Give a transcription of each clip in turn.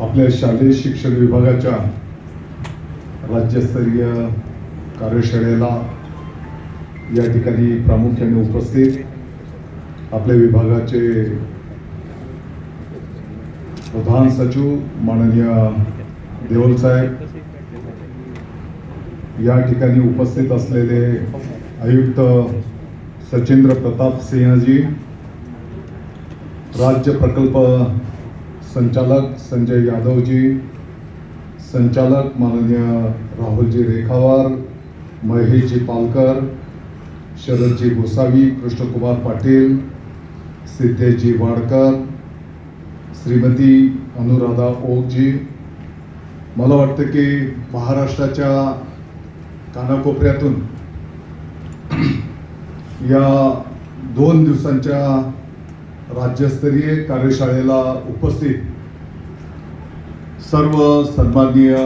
आपल्या शालेय शिक्षण विभागाच्या राज्यस्तरीय कार्यशाळेला या ठिकाणी प्रामुख्याने उपस्थित आपल्या विभागाचे प्रधान सचिव माननीय देवलसाहेब या ठिकाणी उपस्थित असलेले आयुक्त सचिंद्र प्रताप सिंहजी राज्य प्रकल्प संचालक संजय यादवजी संचालक माननीय राहुलजी रेखावार महेशजी पालकर शरदजी गोसावी कृष्णकुमार पाटील सिद्धेशजी वाडकर श्रीमती अनुराधा ओकजी. मला वाटतं की महाराष्ट्राच्या कानाकोपऱ्यातून या दोन दिवसांच्या राज्यस्तरीय कार्यशाळेला उपस्थित सर्व सन्माननीय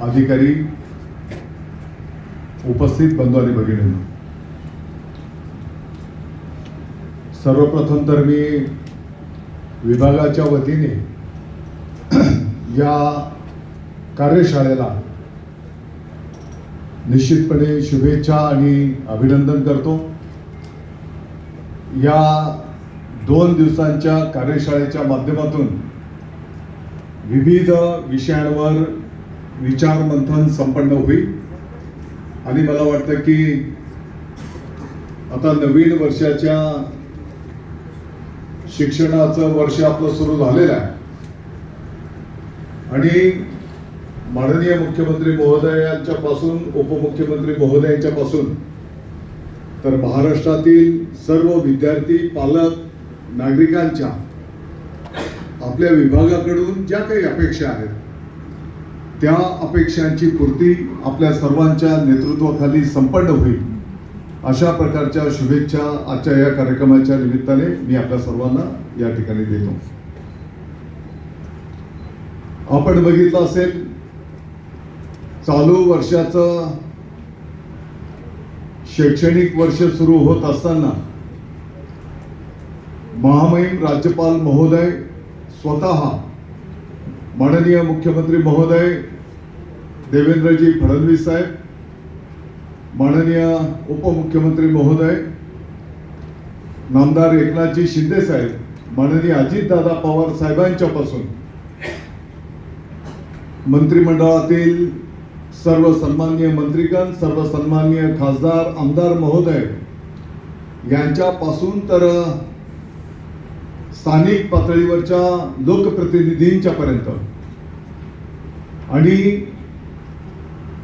अधिकारी उपस्थित बंधू आणि भगिनींनो. सर्वप्रथम तर मी विभागाच्या वतीने या कार्यशाळेला निश्चितपणे शुभेच्छा आणि अभिनंदन करतो. या दोन दिवसांच्या कार्यशाळेच्या माध्यमातून विविध विषयांवर विचारमंथन संपन्न होईल. आणि मला वाटतं की आता नवीन वर्षाच्या शिक्षणाचं वर्ष आपलं सुरू झालेलं आहे. आणि माननीय मुख्यमंत्री महोदयांच्या पासून उपमुख्यमंत्री महोदयांच्या पासून तर महाराष्ट्रातील सर्व विद्यार्थी पालक नागरिकांच्या आपल्या विभागाकडून ज्या काही अपेक्षा आहेत त्या अपेक्षांची पूर्ती आपल्या सर्वांच्या नेतृत्वाखाली संपन्न होईल. अशा प्रकारच्या शुभेच्छा आजच्या या कार्यक्रमाच्या निमित्ताने मी आपल्या सर्वांना या ठिकाणी देतो. आपण बघितलं असेल चालू वर्षाचं शैक्षणिक वर्ष सुरू होत असताना महामहिम राज्यपाल महोदय स्वतः माननीय मुख्यमंत्री महोदय देवेंद्रजी फडणवीस साहेब माननीय उपमुख्यमंत्री महोदय नामदार एकनाथजी शिंदे साहेब माननीय अजितदादा पवार साहेबांच्यापासून मंत्रिमंडळातील सर्व सन्माननीय मंत्रीगण सर्व सन्माननीय खासदार आमदार महोदय यांच्यापासून तर स्थानिक पातळीवरच्या लोकप्रतिनिधींच्या पर्यंत आणि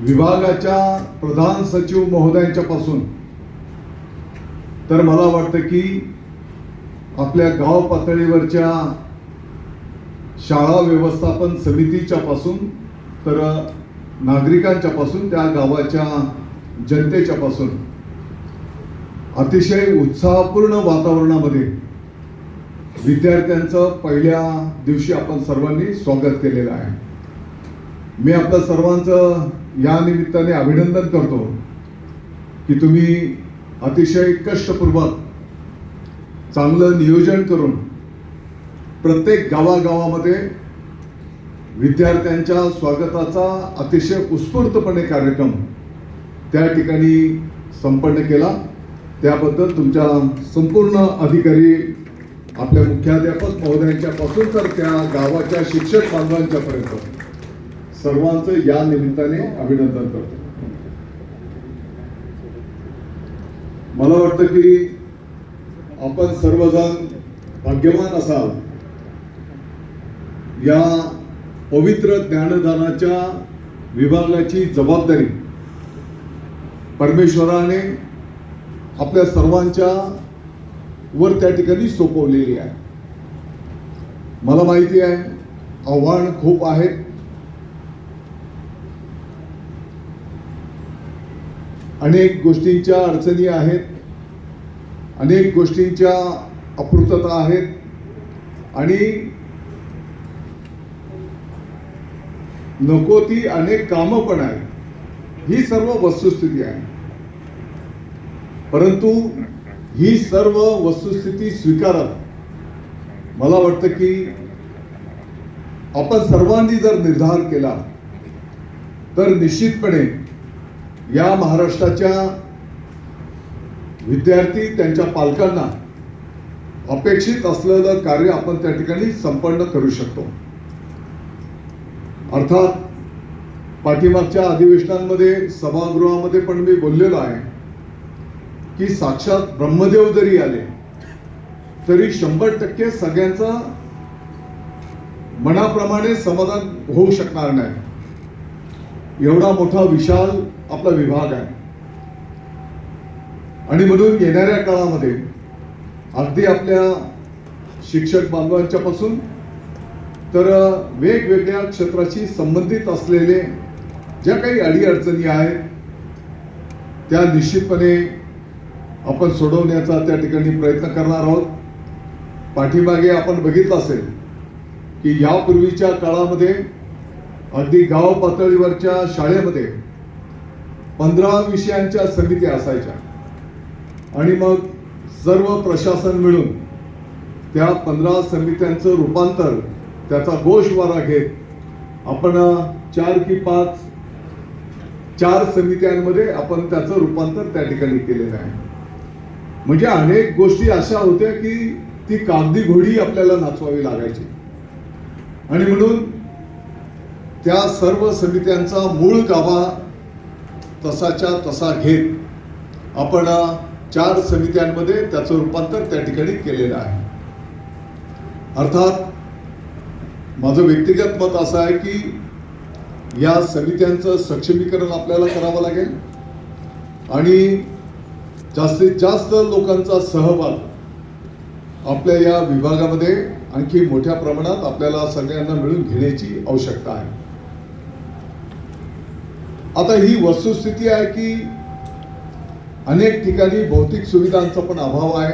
विभागाच्या प्रधान सचिव महोदयांच्या पासून तर मला वाटतं की आपल्या गाव पातळीवरच्या शाळा व्यवस्थापन समितीच्या पासून तर नागरिकांच्या पासून त्या गावाच्या जनतेच्या पासून अतिशय उत्साहपूर्ण वातावरणामध्ये विद्यार्थ्यांचं पहिल्या दिवशी आपण सर्वांनी स्वागत केलेलं आहे. मी आपलं सर्वांचं या निमित्ताने अभिनंदन करतो की तुम्ही अतिशय कष्टपूर्वक चांगलं नियोजन करून प्रत्येक गावागावामध्ये विद्यार्थ्यांच्या स्वागताचा अतिशय उत्स्फूर्तपणे कार्यक्रम त्या ठिकाणी संपन्न केला. त्याबद्दल तुमच्या संपूर्ण अधिकारी आपल्या मुख्याध्यापक महोदयांच्या पासून तर त्या गावाच्या शिक्षक बांधवांच्या पर्यंत सर्वांचं या निमित्ताने अभिनंदन करतो. मला वाटतं की आपण सर्वजण भाग्यवान असाल. या पवित्र ज्ञानदानाच्या विभागाची जबाबदारी परमेश्वराने आपल्या सर्वांच्या वर त्या ठिकाणी सोपवलेली आहे. मला माहिती आहे आव्हान खूप आहेत. अनेक गोष्टींच्या अडचणी आहेत अनेक गोष्टींच्या अपूर्तता आहेत आणि नको ती अनेक कामं पण आहेत. ही सर्व वस्तुस्थिती आहे. परंतु ही सर्व वस्तुस्थिती स्वीकारत मला वाटतं की आपण सर्वांनी जर निर्धार केला तर निश्चितपणे या महाराष्ट्राच्या विद्यार्थी त्यांच्या पालकांना अपेक्षित असलेलं कार्य आपण त्या ठिकाणी संपन्न करू शकतो. अर्थात पाठीमागच्या अधिवेशनांमध्ये सभागृहामध्ये पण मी बोललेलो आहे. की साक्षात ब्रह्मदेव जरी आले तरी शंभर टक्के सगळ्यांचा मनाप्रमाणे समाधान होऊ शकणार नाही. एवढा मोठा विशाल आपला विभाग आहे. आणि म्हणून येणाऱ्या काळामध्ये अगदी आपल्या शिक्षक बांधवांच्या पासून तर वेगवेगळ्या क्षेत्राशी संबंधित असलेले ज्या काही अडीअडचणी आहेत त्या निश्चितपणे आपण सोडवण्याचा त्या ठिकाणी प्रयत्न करणार आहोत. पाठीमागे आपण बघितलं असेल की यापूर्वीच्या काळामध्ये अगदी गाव पातळीवरच्या शाळेमध्ये पंधरा विषयांच्या समित्या असायच्या. आणि मग सर्व प्रशासन मिळून त्या पंधरा समित्यांचं रूपांतर त्याचा गोषवारा घेत आपण चार की पाच चार समित्यांमध्ये आपण त्याचं रूपांतर त्या ठिकाणी केलेलं आहे. म्हणजे अनेक गोष्टी अशा होत्या की ती कागदी घोडी आपल्याला नाचवावी लागायची. आणि म्हणून त्या सर्व समित्यांचा मूळ गाभा तसाच्या तसा घेत आपण चार समित्यांमध्ये त्याचं रूपांतर त्या ठिकाणी केलेलं आहे. अर्थात माझं व्यक्तिगत मत असं आहे की या समित्यांचं सक्षमीकरण आपल्याला करावं लागेल आणि जास्तीत जास्त लोकांचा सहभाग आपल्या या विभागामध्ये आणखी मोठ्या प्रमाणात आपल्याला सगळ्यांना मिळून घेण्याची आवश्यकता आहे. आता ही वस्तुस्थिती आहे की अनेक ठिकाणी भौतिक सुविधांचा पण अभाव आहे.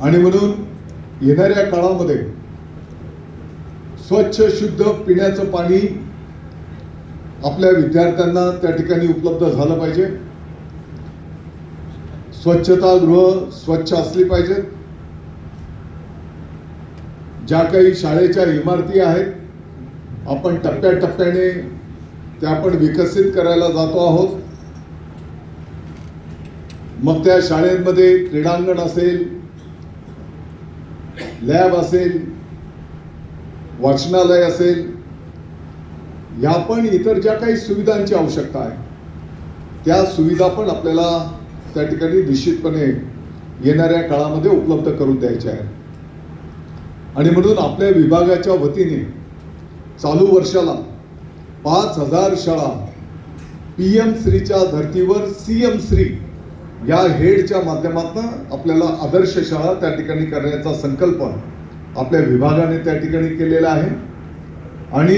आणि म्हणून येणाऱ्या काळामध्ये स्वच्छ शुद्ध पिण्याचं पाणी आपल्या विद्यार्थ्यांना त्या ठिकाणी उपलब्ध झालं पाहिजे. स्वच्छतागृह स्वच्छ असली पाहिजेत ज्या काही शाळेच्या इमारती आहेत आपण टप्प्याटप्प्याने त्या आपण विकसित करायला जातो आहोत. मग त्या शाळेमध्ये क्रीडांगण असेल लॅब असेल वाचनालय असेल या पण इतर ज्या काही सुविधांची आवश्यकता आहे त्या सुविधा पण आपल्याला त्या ठिकाणी निश्चितपणे येणाऱ्या काळामध्ये उपलब्ध करून द्यायच्या आहेत आणि म्हणून आपल्या विभागाच्या वतीने चालू वर्षाला पाच हजार शाळा पी एम श्रीच्या धर्तीवर सी एम श्री या हेडच्या माध्यमातून आपल्याला आदर्श शाळा त्या ठिकाणी करण्याचा संकल्प आपल्या विभागाने त्या ठिकाणी केलेला आहे. आणि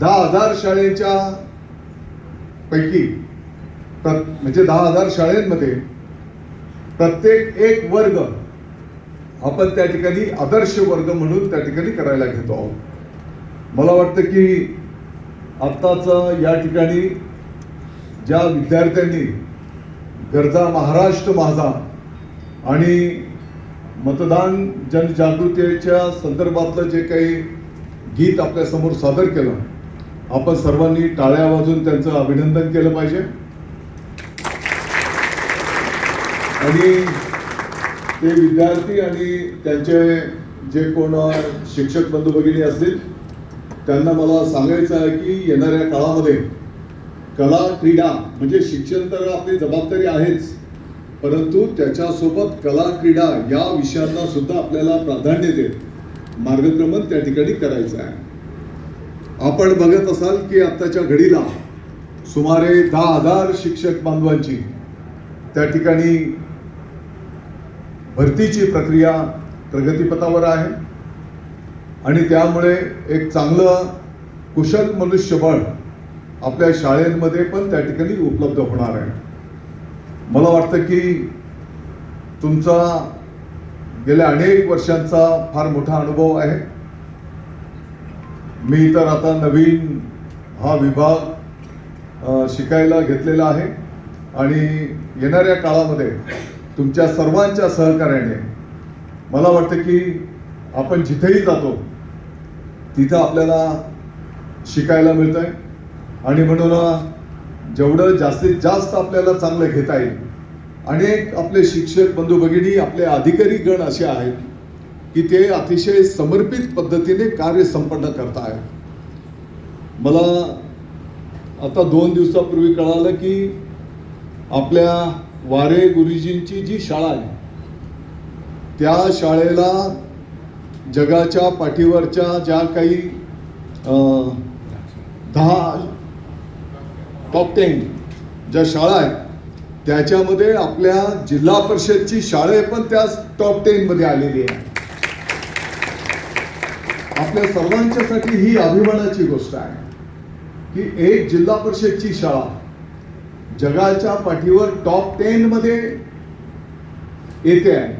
दहा हजार शाळेच्या पैकी म्हणजे दहा हजार शाळेमध्ये प्रत्येक एक वर्ग आपण त्या ठिकाणी आदर्श वर्ग म्हणून त्या ठिकाणी करायला घेतो आहोत. मला वाटतं की आत्ताच या ठिकाणी ज्या विद्यार्थ्यांनी गरजा महाराष्ट्र माझा आणि मतदान जनजागृतीच्या संदर्भातलं जे काही गीत आपल्यासमोर सादर केलं आपण सर्वांनी टाळ्या वाजून त्यांचं अभिनंदन केलं पाहिजे. आणि ते विद्यार्थी आणि त्यांचे जे कोण शिक्षक बंधू भगिनी असतील त्यांना मला सांगायचं आहे की येणाऱ्या काळामध्ये कला क्रीडा म्हणजे शिक्षण तर आपली जबाबदारी आहेच परंतु त्याच्यासोबत कला क्रीडा या विषयांना सुद्धा आपल्याला प्राधान्य देत मार्गक्रमण त्या ठिकाणी करायचं आहे. आपण बघत असाल की आत्ताच्या घडीला सुमारे दहा हजार शिक्षक बांधवांची त्या ठिकाणी भरतीची प्रक्रिया प्रगतीपथावर आहे. आणि त्यामुळे एक चांगलं कुशल मनुष्यबळ आपल्या शाळेमध्ये पण त्या ठिकाणी उपलब्ध होणार आहे. मला वाटतं की तुमचा गेल्या अनेक वर्षांचा फार मोठा अनुभव आहे. मी तर आता नवीन हा विभाग शिकायला घेतलेला आहे. आणि येणाऱ्या काळामध्ये तुमच्या सर्वांच्या सहकार्याने मला वाटतं की आपण जिथेही जातो तिथं आपल्याला शिकायला मिळतं आहे आणि म्हणून जेवढं जास्तीत जास्त आपल्याला चांगलं घेता येईल अनेक आपले शिक्षक बंधू भगिनी आपले अधिकारी गण असे आहेत की ते अतिशय समर्पित पद्धतीने कार्य संपन्न करत आहेत मला आता दोन दिवसापूर्वी कळालं की आपल्या वारे गुरुजींची जी शाळा आहे त्या शाळेला जगाच्या पाठीवरच्या ज्या काही अं, दहा टॉप टेन ज्या शाळा आहेत त्याच्यामध्ये आपल्या जिल्हा परिषदची शाळे पण त्या टॉप टेन मध्ये आलेली आहे. आपल्या सर्वांच्यासाठी ही अभिमानाची गोष्ट आहे की एक जिल्हा परिषदची शाळा जगाच्या पाठीवर टॉप टेन मध्ये येते आहे.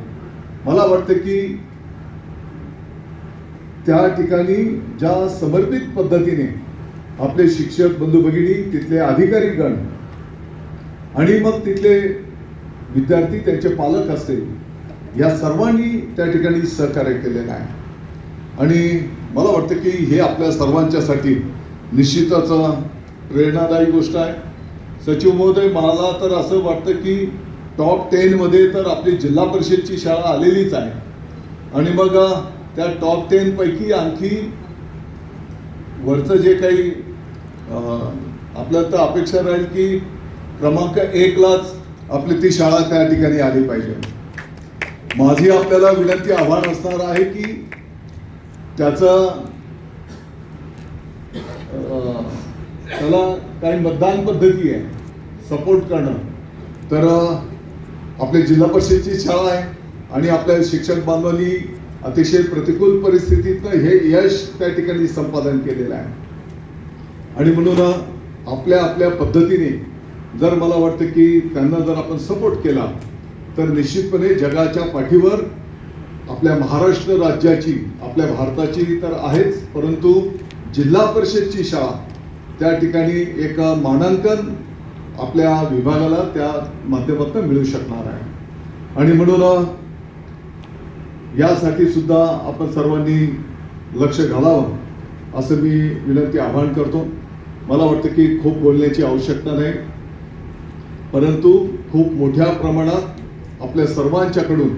मला वाटतं की त्या ठिकाणी ज्या समर्पित पद्धतीने आपले शिक्षक बंधू भगिनी तिथले अधिकारी गण आणि मग तिथले विद्यार्थी त्यांचे पालक असतील या सर्वांनी त्या ठिकाणी सहकार्य केलेलं आहे. आणि मला वाटतं की हे आपल्या सर्वांच्यासाठी निश्चितच प्रेरणादायी गोष्ट आहे. सचिव महोदय मला तर असं वाटतं की टॉप टेनमध्ये तर आपली जिल्हा परिषदची शाळा आलेलीच आहे. आणि मग त्या टॉप टेनपैकी आणखी वरचं जे काही आपलं तर अपेक्षा राहील की क्रमांक एकलाच आपली ती शाळा त्या ठिकाणी आली पाहिजे. माझी आपल्याला विनंती आव्हान असणार आहे की त्याचं त्याला काही मतदान पद्धती आहे. सपोर्ट करणं. तर आपली जिल्हा परिषदची शाळा आहे आणि आपल्या शिक्षक बांधवांनी अतिशय प्रतिकूल परिस्थितीतनं हे यश त्या ठिकाणी संपादन केलेलं आहे. आणि म्हणून आपल्या आपल्या पद्धतीने जर मला वाटतं की त्यांना जर आपण सपोर्ट केला तर निश्चितपणे जगाच्या पाठीवर आपल्या महाराष्ट्र राज्याची आपल्या भारताची तर आहेच परंतु जिल्हा परिषदची शाळा त्या ठिकाणी एक मानांकन आपल्या विभागाला त्या माध्यमातून मिळू शकणार आहे. आणि म्हणून यासाठी सुद्धा आपण सर्वांनी लक्ष घालावं असं मी विनंती आवाहन करतो. मला वाटतं की खूप बोलण्याची आवश्यकता नाही. परंतु खूप मोठ्या प्रमाणात आपल्या सर्वांच्याकडून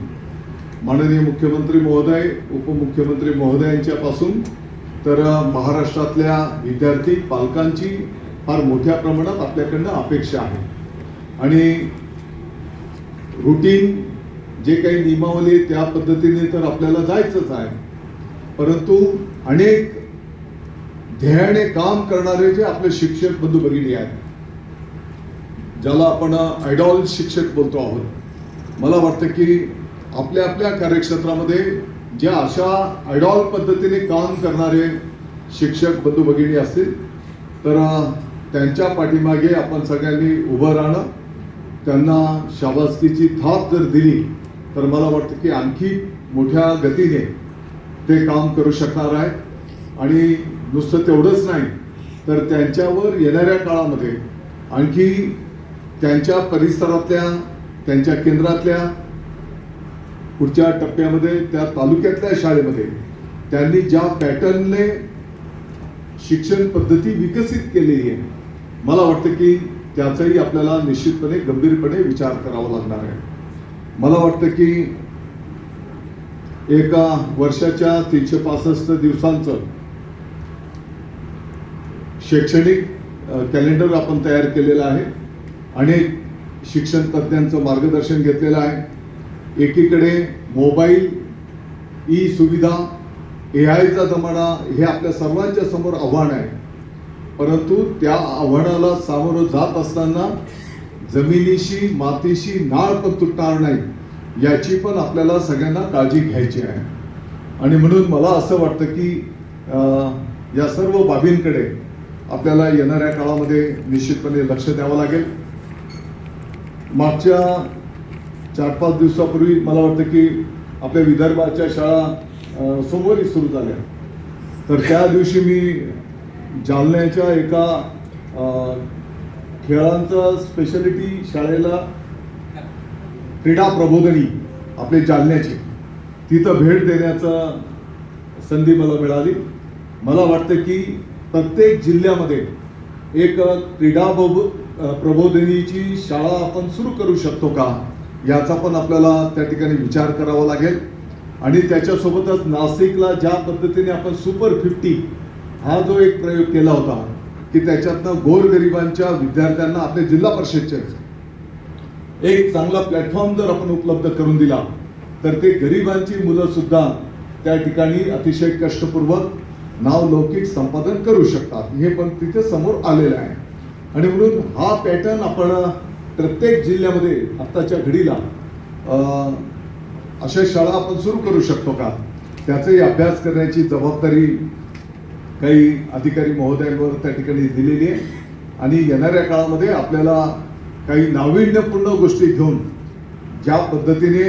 माननीय मुख्यमंत्री महोदय उपमुख्यमंत्री महोदयांच्यापासून तर महाराष्ट्रातल्या विद्यार्थी पालकांची फार मोठ्या प्रमाणात आपल्याकडनं अपेक्षा आहे. आणि रुटीन जे काही नियमावली त्या पद्धतीने तर आपल्याला जायचंच आहे. परंतु अनेक ध्येयाने काम करणारे जे आपले शिक्षक बंधू भगिनी आहेत ज्याला आपण आयडॉल शिक्षक बोलतो आहोत मला वाटतं की आपल्या आपल्या कार्यक्षेत्रामध्ये ज्या अशा आयडॉल पद्धतीने काम करणारे शिक्षक बंधू भगिनी असतील तर त्यांच्या पाठीमागे आपण सगळ्यांनी उभं राहणं त्यांना शाबासकीची थाप जर दिली तर मला वाटतं की आणखी मोठ्या गतीने ते काम करू शकणार आहे आणि नुसतं तेवढंच नाही तर त्यांच्यावर येणाऱ्या काळामध्ये आणखी त्यांच्या परिसरातल्या त्यांच्या केंद्रातल्या पुढच्या टप्प्यामध्ये त्या तालुक्यातल्या शाळेमध्ये त्यांनी ज्या पॅटर्नने शिक्षण पद्धती विकसित केलेली आहे मला वाटतं की त्याचाही आपल्याला निश्चितपणे गंभीरपणे विचार करावा लागणार आहे. मला वाटतं की एका वर्षाच्या तीनशे पासष्ट दिवसांचं शैक्षणिक कॅलेंडर आपण तयार केलेलं आहे अनेक शिक्षण तज्ज्ञांचं मार्गदर्शन घेतलेलं आहे. एकीकडे मोबाईल ई सुविधा ए आयचा जमाना हे आपल्या सर्वांच्या समोर आव्हान आहे. परंतु त्या आव्हानाला सामोरं जात असताना जमिनीशी मातीशी नाळ पण तुटणार नाही याची पण आपल्याला सगळ्यांना काळजी घ्यायची आहे. आणि म्हणून मला असं वाटतं की या सर्व बाबींकडे आपल्याला येणाऱ्या काळामध्ये निश्चितपणे लक्ष द्यावं लागेल. मागच्या चार पाच दिवसापूर्वी मला वाटतं की आपल्या विदर्भाच्या शाळा सोमवारी सुरू झाल्या. तर त्या दिवशी मी जालन्याच्या एका खेळांचा स्पेशालिटी शाळेला क्रीडा प्रबोधनी आपले जालन्याचे. तिथं भेट देण्याचा संधी मला मिळाली. मला वाटतं की प्रत्येक जिल्ह्यामध्ये एक क्रीडा बब- प्रबोधिनीची शाळा आपण सुरू करू शकतो का? याचा पण आपल्याला त्या ठिकाणी विचार करावा लागेल. आणि त्याच्यासोबतच नाशिकला ज्या पद्धतीने आपण सुपर फिफ्टी हा जो एक प्रयोग केला होता की त्याच्यातनं गोरगरिबांच्या विद्यार्थ्यांना आपल्या जिल्हा परिषदचे एक चांगला प्लॅटफॉर्म जर आपण उपलब्ध करून दिला तर ते गरिबांची मुलं सुद्धा त्या ठिकाणी अतिशय कष्टपूर्वक नाव लौकिक संपादन करू शकतात. हे पण तिथे समोर आलेलं आहे. आणि म्हणून हा पॅटर्न आपण प्रत्येक जिल्ह्यामध्ये आत्ताच्या घडीला अं, अशा शाळा आपण सुरू करू शकतो का? त्याचाही अभ्यास करण्याची जबाबदारी काही अधिकारी महोदयांवर त्या ठिकाणी दिलेली आहे. आणि येणाऱ्या काळामध्ये आपल्याला काही नाविन्यपूर्ण गोष्टी घेऊन ज्या पद्धतीने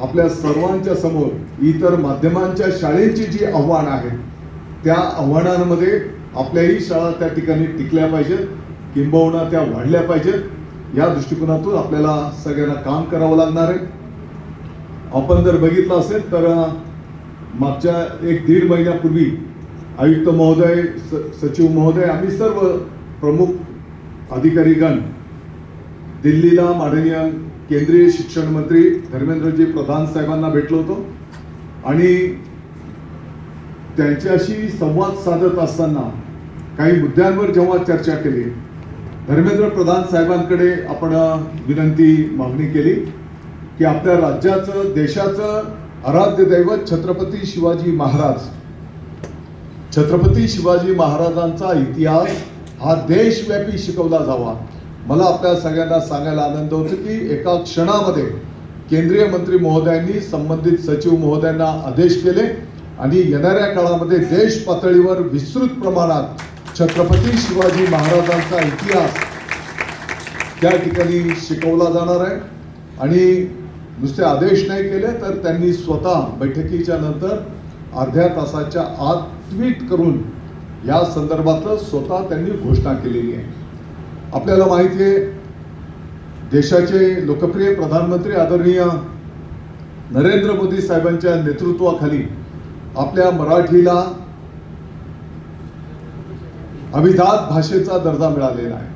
आपल्या सर्वांच्या समोर इतर माध्यमांच्या शाळेची जी आव्हानं आहेत त्या आव्हानांमध्ये आपल्याही शाळा त्या ठिकाणी टिकल्या पाहिजेत किंबहुना त्या वाढल्या पाहिजेत. या दृष्टिकोनातून आपल्याला सगळ्यांना काम करावं लागणार आहे. आपण जर बघितलं असेल तर मागच्या एक दीड महिन्यापूर्वी आयुक्त महोदय स- सचिव महोदय आम्ही सर्व प्रमुख अधिकारीगण दिल्लीला माननीय केंद्रीय शिक्षण मंत्री धर्मेंद्रजी प्रधान साहेबांना भेटलो होतो. आणि त्यांच्याशी संवाद साधत असताना काही मुद्द्यांवर जेव्हा चर्चा केली धर्मेंद्र प्रधान साहेबांकडे आपण विनंती मागणी केली की आपल्या राज्याचं देशाचं आराध्य दैवत छत्रपती शिवाजी महाराज छत्रपती शिवाजी महाराजांचा इतिहास हा देशव्यापी शिकवला जावा. मला आपल्या सगळ्यांना सांगायला आनंद होतो की एका क्षणामध्ये केंद्रीय मंत्री महोदयांनी संबंधित सचिव महोदयांना आदेश केले आणि येणाऱ्या काळामध्ये देश पातळीवर विस्तृत प्रमाणात छत्रपती शिवाजी महाराजांचा इतिहास त्या ठिकाणी शिकवला जाणार आहे. आणि नुसते आदेश नाही केले तर त्यांनी स्वतः बैठकीच्या नंतर अर्ध्या तासाच्या आत ट्विट करून या संदर्भातलं स्वतः त्यांनी घोषणा केलेली आहे. आपल्याला माहिती आहे देशाचे लोकप्रिय प्रधानमंत्री आदरणीय नरेंद्र मोदी साहेबांच्या नेतृत्वाखाली आपल्या मराठीला अभिजात भाषेचा दर्जा मिळालेला आहे.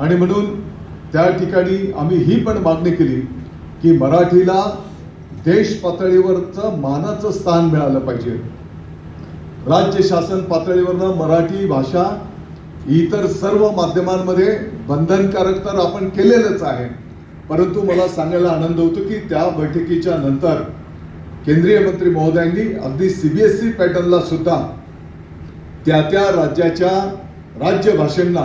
आणि म्हणून त्या ठिकाणी आम्ही ही पण मागणी केली की मराठीला देश पातळीवरचं मानाचं स्थान मिळालं पाहिजे. राज्य शासन पातळीवरनं मराठी भाषा इतर सर्व माध्यमांमध्ये बंधनकारक तर आपण केलेलंच आहे. परंतु मला सांगायला आनंद होतो की त्या बैठकीच्या नंतर केंद्रीय मंत्री महोदयांनी अगदी सी बी एस ई पॅटर्नला सुद्धा त्या त्या राज्याच्या राज्यभाषांना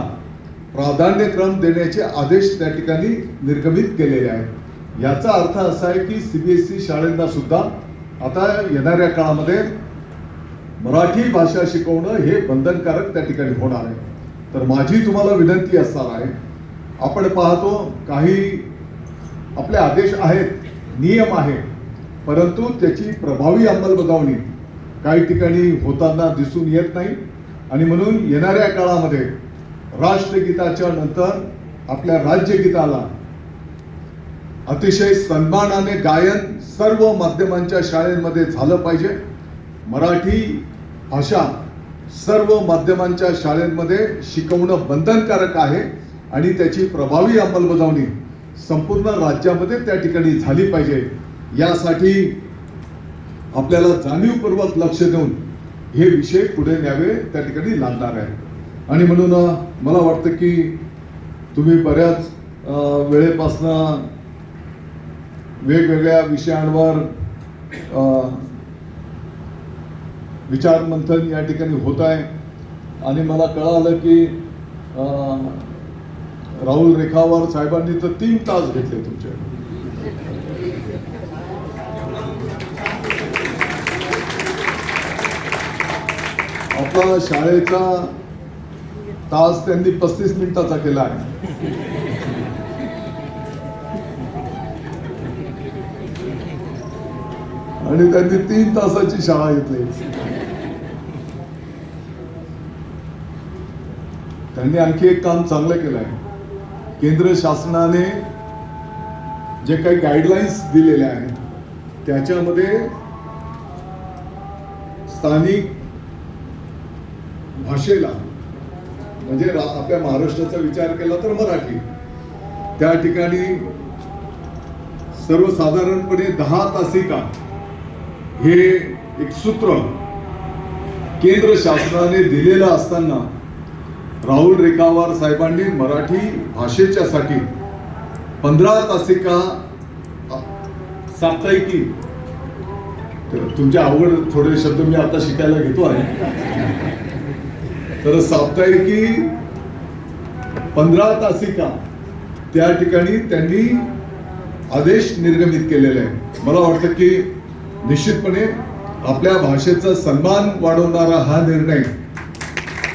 प्राधान्यक्रम देण्याचे आदेश त्या ठिकाणी निर्गमित केलेले आहेत. याचा अर्थ असा आहे की सी बी एस शाळांना सुद्धा आता येणाऱ्या काळामध्ये मराठी भाषा शिकवणं हे बंधनकारक त्या ठिकाणी होणार आहे. तर माझी तुम्हाला विनंती असणार आहे आपण पाहतो काही आपले आदेश आहेत नियम आहे परंतु त्याची प्रभावी अंमलबजावणी काही ठिकाणी होताना दिसून येत नाही. आणि म्हणून येणाऱ्या काळामध्ये राष्ट्रगीताच्या नंतर आपल्या राज्यगीताला अतिशय सन्मानाने गायन सर्व माध्यमांच्या शाळेमध्ये झालं पाहिजे. मराठी अशा सर्व माध्यमांच्या शाळेमध्ये शिकवणं बंधनकारक आहे आणि त्याची प्रभावी अंमलबजावणी संपूर्ण राज्यामध्ये त्या ठिकाणी झाली पाहिजे. यासाठी आपल्याला जाणीवपूर्वक लक्ष देऊन हे विषय पुढे न्यावे त्या ठिकाणी लागणार आहे. आणि म्हणून मला वाटतं की तुम्ही बऱ्याच वेळेपासनं वेगवेगळ्या विषयांवर विचारमंथन या ठिकाणी होत आहे. आणि मला कळालं की राहुल रेखावर साहेबांनी तर तीन तास घेतले तुमचे. आपला शाळेचा तास त्यांनी पस्तीस मिनिटाचा केला आहे. आणि त्यांनी तीन तासाची शाळा घेतली. त्यांनी आणखी एक काम चांगलं केलं आहे. केंद्र शासनाने जे काही गाईडलाईन्स दिलेल्या आहेत त्याच्यामध्ये स्थानिक भाषेला म्हणजे आपल्या महाराष्ट्राचा विचार केला तर मराठी त्या ठिकाणी सर्वसाधारणपणे दहा तासिका हे एक सूत्र केंद्र शासनाने दिलेलं असताना राहुल रेखावार साहेबांनी मराठी भाषेच्या साठी पंधरा तासिका साप्ताहिकी. तर तुमचे आवड थोडे शब्द मी आता शिकायला घेतो आहे. तर साप्ताहिकी पंधरा तासिका. त्या ठिकाणी त्यांनी आदेश निर्गमित केलेले आहे मला वाटतं की निश्चितपणे आपल्या भाषेचा सन्मान वाढवणारा हा निर्णय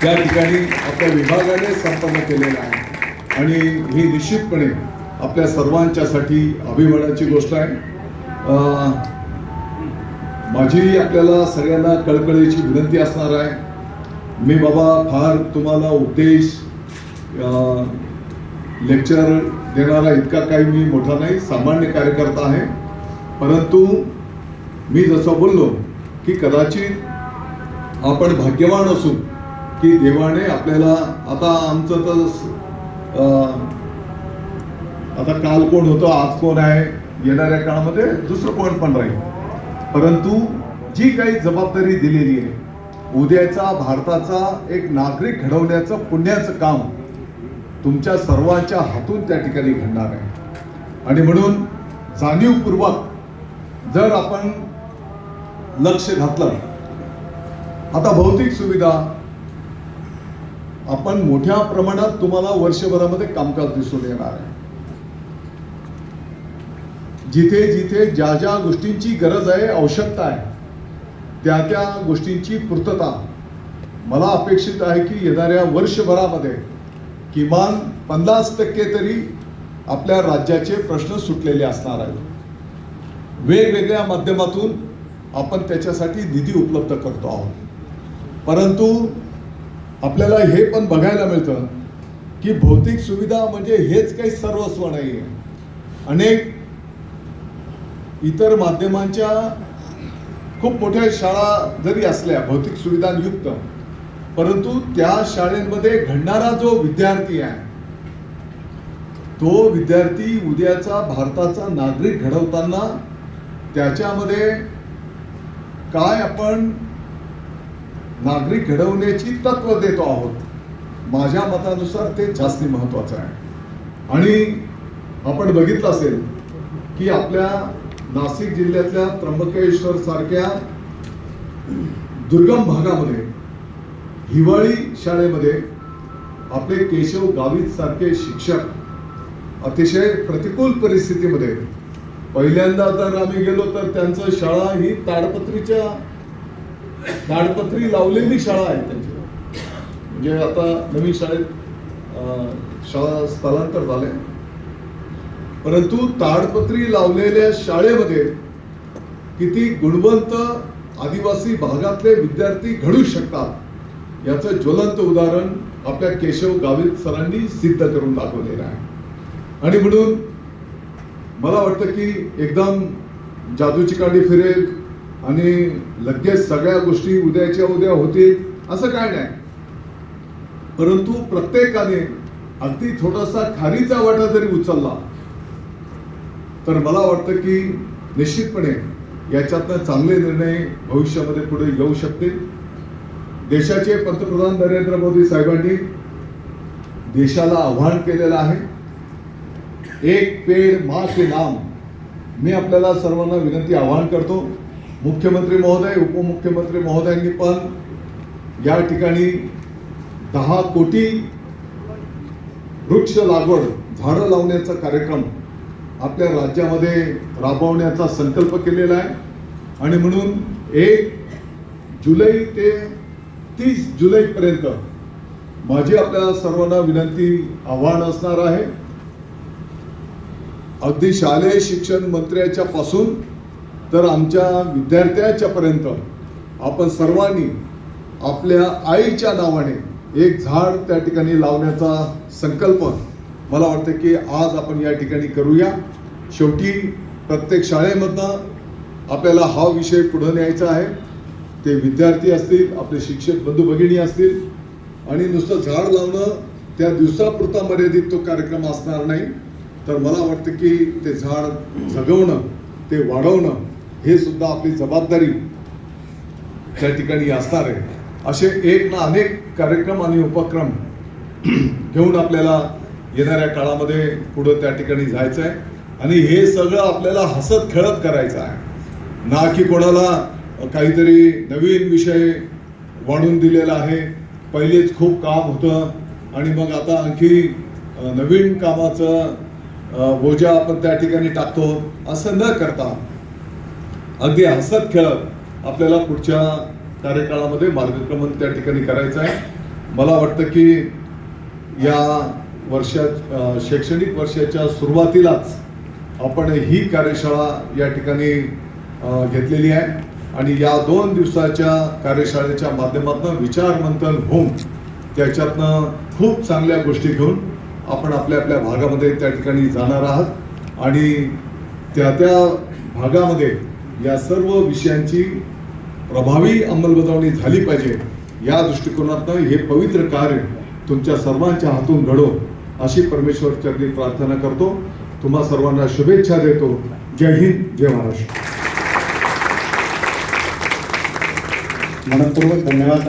त्या ठिकाणी आपल्या विभागाने संपन्न केलेला आहे. आणि ही निश्चितपणे आपल्या सर्वांच्यासाठी अभिमानाची गोष्ट आहे. माझी आपल्याला सगळ्यांना कळकळीची विनंती असणार आहे. मी बाबा फार तुम्हाला उपदेश लेक्चर देणारा इतका काही मी मोठा नाही सामान्य कार्यकर्ता आहे. परंतु मी जसं बोललो की कदाचित आपण भाग्यवान असू की देवाने आपल्याला आता आमचं तर आता काल कोण होतं आज कोण आहे येणाऱ्या काळामध्ये दुसरं कोण पण राहील. परंतु जी काही जबाबदारी दिलेली आहे उद्याचा भारताचा एक नागरिक घडवण्याचं पुण्याचं काम तुमच्या सर्वांच्या हातून त्या ठिकाणी घडणार आहे. आणि म्हणून जाणीवपूर्वक जर आपण लक्ष घातलं आता भौतिक सुविधा आपण मोठ्या प्रमाणात तुम्हाला वर्षभरामध्ये कामकाज दिसून येणार आहे. जिथे जिथे ज्या ज्या गोष्टींची गरज आहे आवश्यकता आहे त्या त्या गोष्टींची पूर्तता मला अपेक्षित आहे की येणाऱ्या वर्षभरामध्ये किमान पन्नास टक्के तरी आपल्या राज्याचे प्रश्न सुटलेले असणार आहेत. वेगवेगळ्या माध्यमातून आपण त्याच्यासाठी निधी उपलब्ध करतो आहोत. परंतु आपल्याला हे पण बघायला मिळतं की भौतिक सुविधा म्हणजे हेच काही सर्वस्व नाही आहे अनेक इतर माध्यमांच्या खूप मोठ्या शाळा जरी असल्या भौतिक सुविधांयुक्त परंतु त्या शाळेमध्ये घडणारा जो विद्यार्थी आहे तो विद्यार्थी उद्याचा भारताचा नागरिक घडवताना त्याच्यामध्ये काय आपण नागरिक घडवण्याची तत्व देतो आहोत. माझ्या मतानुसार ते जास्ती महत्वाचं आहे. आणि आपण बघितलं असेल की आपल्या नाशिक जिल्ह्यातल्या त्र्यंबकेश्वर सारख्या दुर्गम भागामध्ये हिवाळी शाळेमध्ये आपले केशव गावित सारखे शिक्षक अतिशय प्रतिकूल परिस्थितीमध्ये पहिल्यांदा तर आम्ही गेलो तर त्यांचं शाळा ही ताडपत्रीच्या ताडपत्री लावलेली शाळा आहे त्यांची. म्हणजे आता नवीन शाळेत अं, शाळा स्थलांतर झाले परंतु ताडपत्री लावलेल्या शाळेमध्ये किती गुणवंत आदिवासी भागातले विद्यार्थी घडू शकतात याचं ज्वलंत उदाहरण आपल्या केशव गावित सरांनी सिद्ध करून दाखवलेलं आहे. आणि म्हणून मला वाटतं की एकदम जादूची काठी फिरेल आणि लगेच सगळ्या गोष्टी उद्याच्या उद्या होतील असं काय नाही. परंतु प्रत्येकाने अगदी थोडासा खारीचा वाटा जरी उचलला तर मला वाटतं की निश्चितपणे याच्यातनं चांगले निर्णय भविष्यामध्ये पुढे येऊ शकतील. देशाचे पंतप्रधान नरेंद्र मोदी साहेबांनी देशाला आव्हान केलेलं आहे. एक पेड मा के नाम. मी आपल्याला सर्वांना विनंती आवाहन करतो. मुख्यमंत्री महोदय उपमुख्यमंत्री महोदयांनी पण या ठिकाणी दहा कोटी वृक्ष लागवड झाडं लावण्याचा कार्यक्रम आपल्या राज्यामध्ये राबवण्याचा संकल्प केलेला आहे. आणि म्हणून एक जुलै ते तीस जुलैपर्यंत माझी आपल्या सर्वांना विनंती आव्हान असणार आहे. अगदी शालेय शिक्षण मंत्र्याच्या पासून तर आमच्या विद्यार्थ्याच्यापर्यंत आपण सर्वांनी आपल्या आईच्या नावाने एक झाड त्या ठिकाणी लावण्याचा संकल्प मला वाटतं की आज आपण या ठिकाणी करूया. शेवटी प्रत्येक शाळेमधनं आपल्याला हा विषय पुढं न्यायचा आहे. ते विद्यार्थी असतील आपले शिक्षक बंधू भगिनी असतील आणि नुसतं झाड लावणं त्या दिवसापुरता मर्यादित तो कार्यक्रम असणार नाही. तर मला वाटतं की ते झाड जगवणं ते वाढवणं हे सुद्धा आपली जबाबदारी त्या ठिकाणी असणार आहे. असे एक ना अनेक कार्यक्रम आणि उपक्रम घेऊन आपल्याला येणाऱ्या काळामध्ये पुढं त्या ठिकाणी जायचं आहे. आणि हे सगळं आपल्याला हसत खेळत करायचं आहे. ना की कोणाला काहीतरी नवीन विषय वाढून दिलेला आहे. पहिलेच खूप काम होतं. आणि मग आता आणखी नवीन कामाचं बोजा आपण त्या ठिकाणी टाकतो. असं न करता अगदी हसत खेळत आपल्याला पुढच्या कार्यकाळामध्ये मार्गक्रमण त्या ठिकाणी करायचं आहे. मला वाटतं की या वर्षात शैक्षणिक वर्षाच्या सुरुवातीलाच आपण ही कार्यशाळा या ठिकाणी घेतलेली आहे. आणि या दोन दिवसाच्या कार्यशाळेच्या माध्यमातून विचारमंथन होऊन त्याच्यातनं खूप चांगल्या गोष्टी घेऊन आपण आपल्या आपल्या भागामध्ये त्या ठिकाणी जाणार आहात. आणि त्या त्या भागामध्ये या सर्व विषयांची प्रभावी अंमलबजावणी झाली पाहिजे. या दृष्टिकोनातनं हे पवित्र कार्य तुमच्या सर्वांच्या हातून घडो अशी परमेश्वर चरणी प्रार्थना करतो. तुम्हा सर्वांना शुभेच्छा देतो. जय हिंद जय महाराष्ट्र. मनपूर्वक धन्यवाद.